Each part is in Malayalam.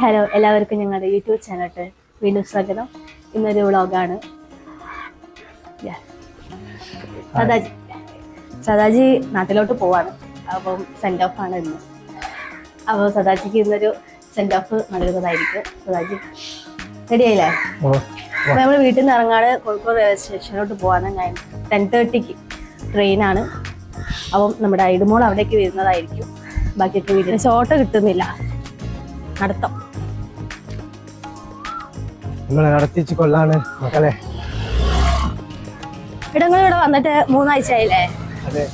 ഹലോ എല്ലാവർക്കും ഞങ്ങളുടെ യൂട്യൂബ് ചാനലിട്ട് വീണ്ടും സ്വാഗതം. ഇന്നൊരു വ്ളോഗാണ്. സദാജി സദാജി നാട്ടിലോട്ട് പോവാണ്. അപ്പം സെൻഡ് ഓഫ് ആണ് ഇന്ന്. അപ്പോൾ സദാജിക്ക് ഇന്നൊരു സെൻഡ് ഓഫ് നൽകുന്നതായിരിക്കും സദാജി റെഡി ആയില്ലേ? അപ്പോൾ നമ്മൾ വീട്ടിൽ നിന്ന് ഇറങ്ങാണ്. കോഴിക്കോട് റെയിൽവേ സ്റ്റേഷനിലോട്ട് പോവാണ്. ഞാൻ ടെൻ തേർട്ടിക്ക് ട്രെയിനാണ് അപ്പം നമ്മുടെ ഐഡുമോൾ അവിടേക്ക് വരുന്നതായിരിക്കും. ബാക്കിയൊക്കെ വീട്ടിൽ ഓട്ടോ കിട്ടുന്നില്ല. നടത്തം. നമ്മളെ നടത്തിച്ച് കൊള്ളാണ് മക്കളെ. ഇടങ്ങൾ ഇവിടെ വന്നിട്ട് മൂന്നാഴ്ച ആയില്ലേ അതെ.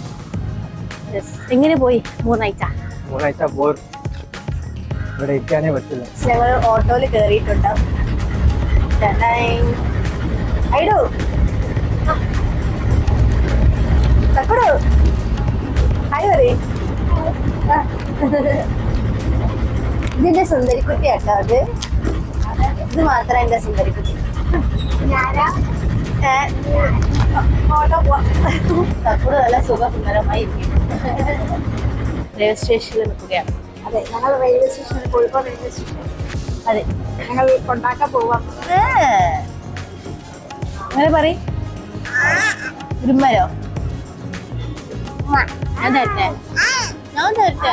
എങ്ങനെ പോയി മൂന്നാഴ്ച? മൂന്നാഴ്ച പോർ ഇവിടെ ഇരിക്കാനേ പറ്റില്ല ഞങ്ങൾ ഓട്ടോയിൽ കയറിയിട്ടുണ്ട്. ഐഡു തക്കടു. ഹായ് പറയ്. ഇതിന്റെ സുന്ദരിക്കുട്ടി കേട്ടോ അത്. ഇത് മാത്രം എന്റെ സുന്ദരിക്കുട്ടി. തക്കടു നല്ല സുഖസുന്ദരമായി റെയിൽവേ സ്റ്റേഷനിൽ നിൽക്കുകയാണ്. അതെ ഞങ്ങൾ റെയിൽവേ സ്റ്റേഷനിൽ കോഴിക്കോട് റെയിൽവേ സ്റ്റേഷൻ അതെ. ഞങ്ങൾ കൊണ്ടാക്കാൻ പോവാം. അങ്ങനെ പറയും. ഉരുമ്മയോ? ഞാൻ തരട്ടെ ഞാൻ തരട്ടെ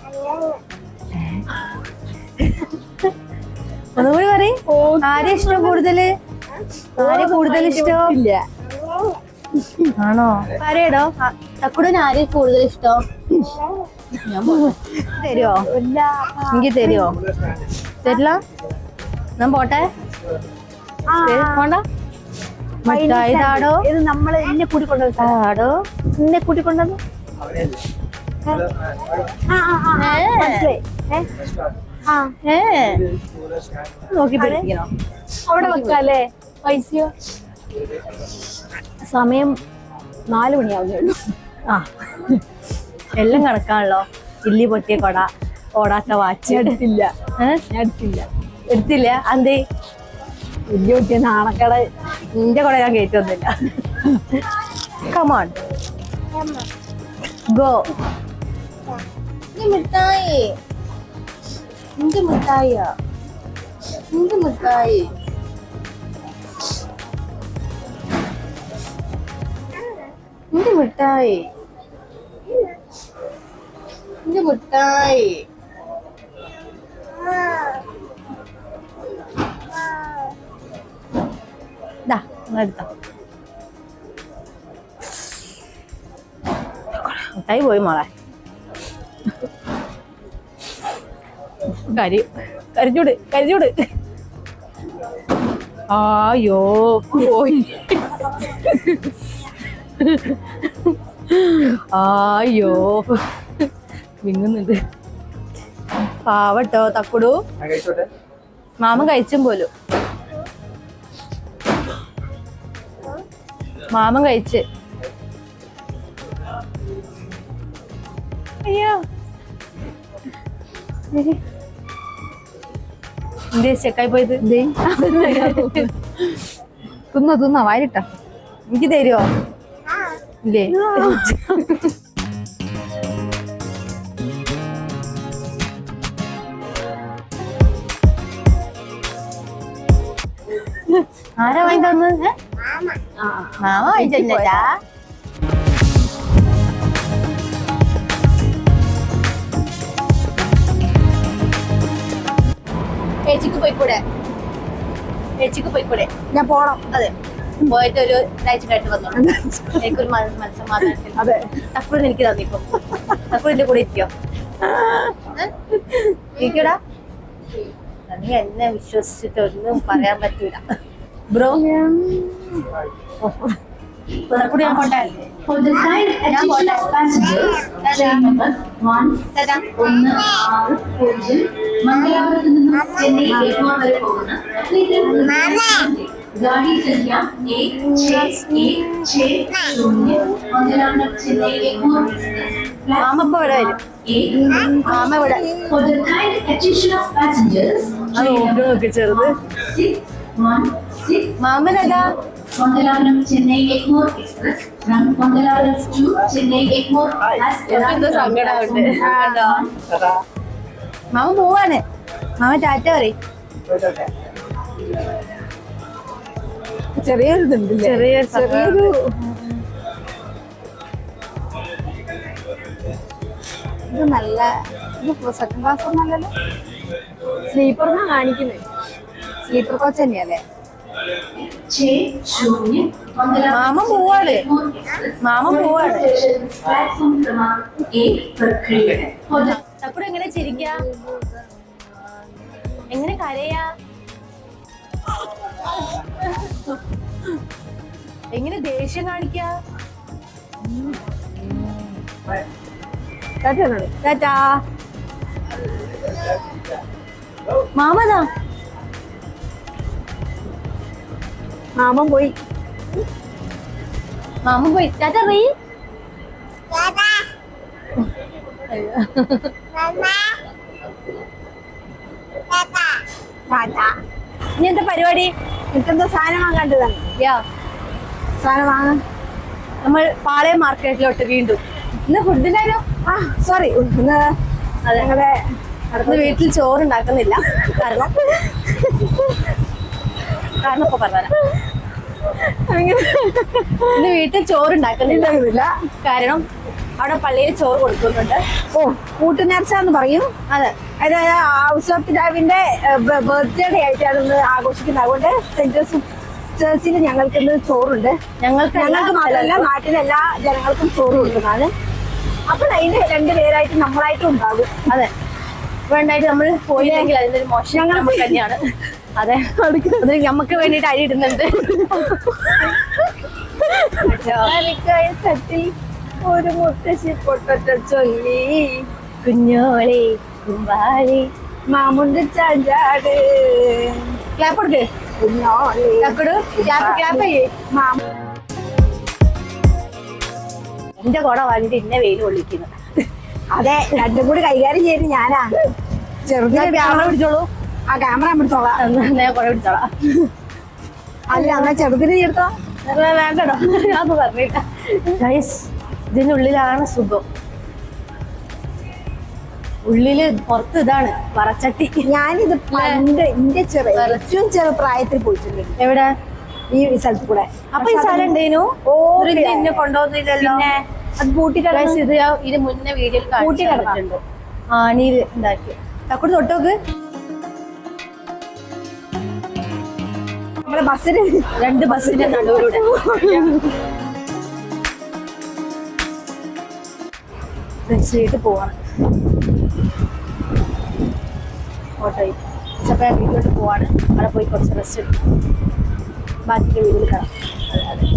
ഒന്നുകൂടി പറയും. ആരെ ഇഷ്ടം കൂടുതൽ? ആരെ കൂടുതൽ ഇഷ്ടം? ഇല്ല ആണോ? പറയടോ. തക്കുടിന് ആരെ കൂടുതൽ ഇഷ്ടം. തരുവോ? എനിക്ക് തരുവോ? തരില്ല? ഞാൻ പോട്ടെ. പോണ്ട. മിഠായി താടോ ഇത് നമ്മൾ എന്നെ കൂടി കൊണ്ടുപോയി താടോ എന്നെ ആ മനസ്സിലായി. ഏ? ആ. ഏ. നോക്കി പിടിക്കണോ അവിടെ വെക്കാല്ലേ? പൈസയോ? സമയം നാല് മണിയാവുന്നേ ഉള്ളൂ. ആ. എല്ലാം കണക്കാണല്ലോ. ഇല്ലി പൊട്ടിയ കൊട ഓടാത്ത വാച്ച്. എടുത്തില്ല എടുത്തില്ല എടുത്തില്ല. അന്തേ ഇല്ലി പൊട്ടിയ നാണക്കട നിന്റെ കൊട ഞാൻ കേട്ടൊന്നുമില്ല കമോൺ ഗോ മിഠായി. എന്ത് മിഠായിയാ എന്ത് മിഠായി എന്ത് മിഠായി എന്ത് മിഠായി ദാ ഇങ്ങ് എടുത്തോ മിഠായി പോയി മോളെ കരി കരിച്ചൂട് കരിച്ചൂട് ആയോ പോയി. ആയോ. വിങ്ങുന്നുണ്ട് പാവട്ടോ തക്കുടു. മാമ കഴിച്ചും പോലും. മാമൻ കഴിച്ച്. അയ്യോ. എന്തേ ചെക്കായി പോയത്. തിന്ന തിന്ന വാരിട്ട എനിക്ക് തരുമോ ഇല്ലേ? ആരാ വാങ്ങി തന്നത്? മാമ വാങ്ങിച്ചല്ലാ ചേച്ചിക്ക് പോയിക്കൂടെ? ചേച്ചിക്ക് പോയിക്കൂടെ? ഞാൻ പോണം. അതെ. പോയിട്ട് ഒരു ഒരാഴ്ച കഴിഞ്ഞിട്ട് വന്നോളൂ. എനിക്കൊരു മന- മനസ്സമാധാനത്തിൽ അതെ. തക്കുടിന് എനിക്ക് തന്നിപ്പോ എന്റെ കൂടെ ഇരിക്കോ? ഇരിക്കടാ. നീ എന്നെ വിശ്വസിച്ചിട്ട് ഒന്നും പറയാൻ പറ്റൂല. ബ്രോ. കൂടി ഞാൻ പോട്ടെ? ഞാൻ the kind attention of passengers, train number one ഒന്ന് ആറ് പൂജ്യം മംഗലാപുരത്ത് നിന്നും ചെന്നൈ എഗ്മോർ വരെ പോകുന്ന ഗാഡി സംഖ്യ एक छः एक छः शून्य മംഗലാപുരം ചെന്നൈ എഗ്മോർ മാമ ഇപ്പൊ ഇവിടെ വരും एक മാമ ഇവിടെ For the kind attention of passengers, അത് നോക്കി നോക്കി ചെറുത് six Kondalavram Chennai Egmore Express from Kondalavram to Chennai Egmore has മാമ പോവാണ്. മാമ ടാറ്റ പറയും. ചെറിയൊരു ചെറിയൊരു ചെറിയൊരു ഇത് നല്ല സെക്കൻഡ് ക്ലാസ് ഒന്നല്ലല്ലോ? സ്ലീപ്പറിനാണ് കാണിക്കുന്നത് സ്ലീപ്പർ കോച്ച് തന്നെയല്ലേ? മാമ പോവാണ്. മാമ പോവാണ്. തപ്പുട എങ്ങനെ ചിരിക്ക? എങ്ങനെ കരയാ? എങ്ങനെ ദേഷ്യം കാണിക്ക? മാമതാ? മാമൻ പോയി. മാമൻ പോയി. ടാറ്റ റീ ടാറ്റാ ഇനി എന്താ പരിപാടി? എനിക്കെന്തോ സാധനം വാങ്ങാണ്ട് തന്നെ യാ. സാധനം വാങ്ങാൻ. നമ്മൾ പാളയം മാർക്കറ്റിലോട്ട് വീണ്ടും. ഇന്ന് ഫുഡിന്റെ ആ സോറി ഇന്ന് ഞങ്ങളുടെ ഇന്ന് വീട്ടിൽ ചോറ് ഉണ്ടാക്കുന്നില്ല കാരണം കാരണം ഇപ്പൊ പറഞ്ഞുതരാം. ഇന്ന് വീട്ടിൽ ചോറ് ഉണ്ടാക്കുന്നില്ല കാരണം അവിടെ പള്ളിയിൽ ചോറ് കൊടുക്കുന്നുണ്ട്. ഓ. കൂട്ടുനേർച്ച എന്ന് പറയും. അതെ. അതായത് ഔസഫ് പിതാവിന്റെ ബർത്ത്ഡേ ആയിട്ടാണ് അതൊന്ന് ആഘോഷിക്കുന്നത്. അതുകൊണ്ട് സെന്റ് ജോസഫ് ചേർച്ചിൽ ഞങ്ങൾക്ക് ഇന്ന് ചോറുണ്ട്. ഞങ്ങൾക്ക് ഞങ്ങൾക്ക് മാത്രമല്ല നാട്ടിലെ എല്ലാ ജനങ്ങൾക്കും ചോറ് കൊടുക്കുന്നതാണ്. അപ്പൊ അതിന് രണ്ട് പേരായിട്ട് നമ്മളായിട്ടും ഉണ്ടാകും. അതെ. വേണ്ടായിട്ട് നമ്മൾ പോയില്ലെങ്കിൽ അതിന്റെ ഒരു മോശം ഞങ്ങൾ തന്നെയാണ്. അതെ. അത് നമുക്ക് വേണ്ടിട്ട് അരി ഇടുന്നുണ്ട്. തട്ടി ഒരു മുത്തശ്ശി പൊട്ടറ്റ ചൊല്ലി. കുഞ്ഞോളെ കുമ്പാളി മാമുണ്ട് ചാഞ്ചാട്. ക്ലാപ്പ് കൊടുക്ക്. കുഞ്ഞോളെ ക്ലാപ്പ് ക്ലാപ്പ് ചെയ്യേ മാമ എന്റെ കുട വന്നിട്ട് ഇന്നെ വെയിൽ കൊള്ളിക്കുന്നു. അതെ രണ്ടും കൂടി കൈകാര്യം ചെയ്ത് ഞാനാ. ചെറുതായിട്ട് ക്യാമറ പിടിച്ചോളൂ. ആ ക്യാമറ പിടിച്ചോളാം. കുറെ പിടിച്ചോളാം. അല്ല എന്നാ ചെറുതിന് എന്നാ വേണ്ടടോ? ഞാൻ പറഞ്ഞില്ല. ഗൈസ് ഇതിനുള്ളിലാണ് സുഖം. ഉള്ളിൽ പുറത്ത് ഇതാണ് വറച്ചട്ടി. ഞാനിത് പണ്ട് എന്റെ ചെറിയ ഏറ്റവും ചെറു പ്രായത്തിൽ പോയിട്ടുണ്ട്. എവിടെ? ഈ സ്ഥലത്ത് കൂടെ. അപ്പൊ ഈ സ്ഥലം ഉണ്ടേനു? ഓ, എന്നെ കൊണ്ടുപോകുന്നില്ലല്ലോ അത് കൂട്ടി Guys, ഇത് ഞാൻ ഇത് മുന്നേ വീഡിയോയിൽ. കാണിച്ചിട്ടുണ്ട് ആണിയിൽ ഉണ്ടാക്കി തക്കൂട് തൊട്ടോക്ക്. നമ്മുടെ ബസ്സിന് രണ്ട് ബസ്സിന്റെ നടുവിലൂടെ. വീട്ടിൽ പോവാണ്. ഓട്ടോയിൽ വീട്ടിലോട്ട് പോവാണ്. അവിടെ പോയി കുറച്ച് റെസ്റ്റ് എടുക്കും. ബാക്കിയുടെ വീട്ടിൽ കാണാം